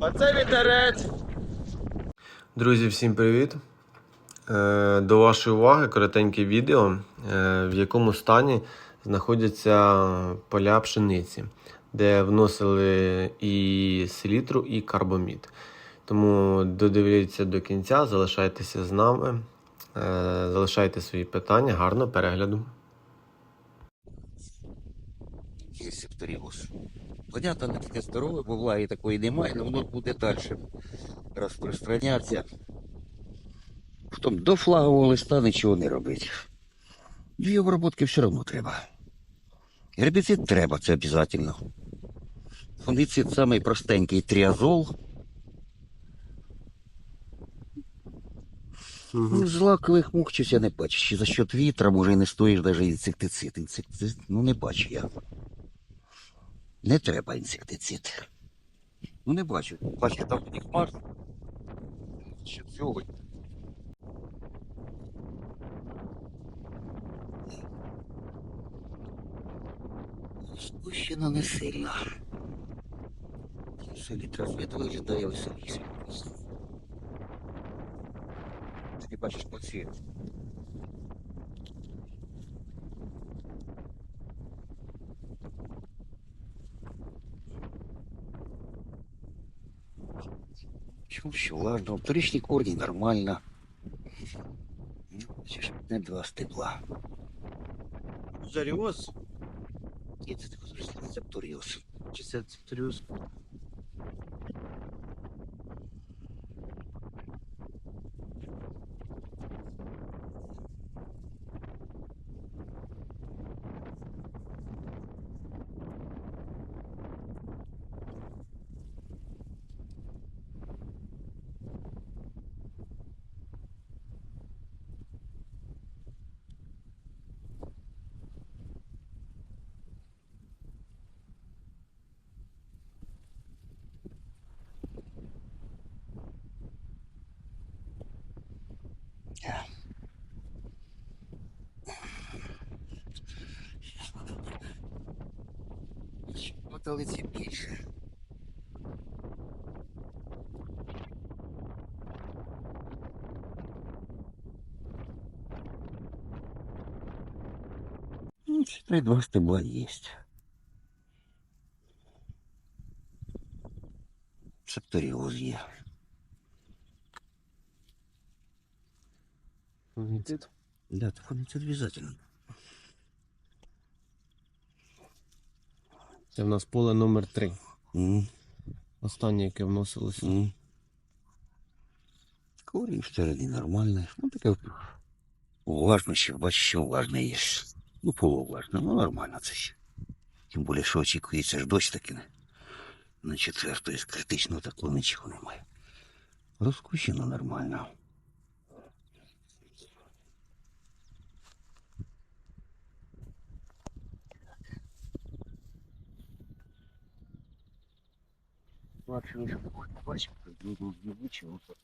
Оце вітерець. Друзі, всім привіт! Е, До вашої уваги коротеньке відео, е, в якому стані знаходяться поля пшениці, де вносили і селітру, і карбомід. Тому додивіться до кінця, залишайтеся з нами, е, залишайте свої питання, гарного перегляду. є септоріоз. Понятно, не таке здорове, бо влаги такої немає, але воно буде далі розпространятися. Потім до флагового листа нічого не робить. Дві обробки все одно треба. Гербіцид треба, це обов'язково. Фунгіцид самий простенький тріазол. Ну, з лакових мух щось я не бачу. За счет вітра, може, і не стоїш навіть інсектицид. Інсектицид, ну не бачу я. Не треба інсектицид. Ну не бачу. Бачите, там у них марс. Що цього. Спущено не сильно. Селіт розвит виглядає веселіше. Ти бачиш по цвіту. все що влажно? Вторичні нормально. Ну, два стебла. Заріоз. І це таке септоріоз. Чи це? Моталиці більше. Ну, считай, два стебла есть. Септориоз є. Фунгіцид. Да, это обязательно. Це в нас поле номер 3 М, Останнє, яке вносилося. м. Корінь всередині нормальний. Ну, таке влажно ще, бачиш, що влажне є. Ну, полувлажне, ну нормально це ще. Тим більше, що очікується ж дощ таки. На четверту із критичного такого нічого немає. Розкущено нормально.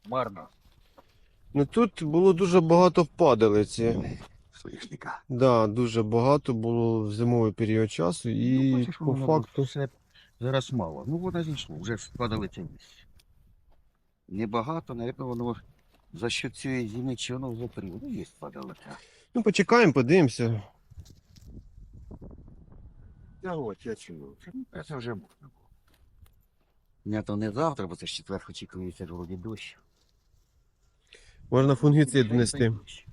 Марно. Ну тут було дуже багато падалиці. Союзника. Да, дуже багато було в зимовий період часу, і ну, бачиш, по воно факту все зараз мало. Ну, воно зійшло, вже впадали це місце. Небагато, напевно, воно за що цієї зими чи воно вже при. Ну, є падалика. Ну, почекаємо, подивимося. Я от, я чую. Це, це вже можна було. Не то не завтра, бо це ж четвер очікується вроді дощ. Можна фунгіцид донести. внести.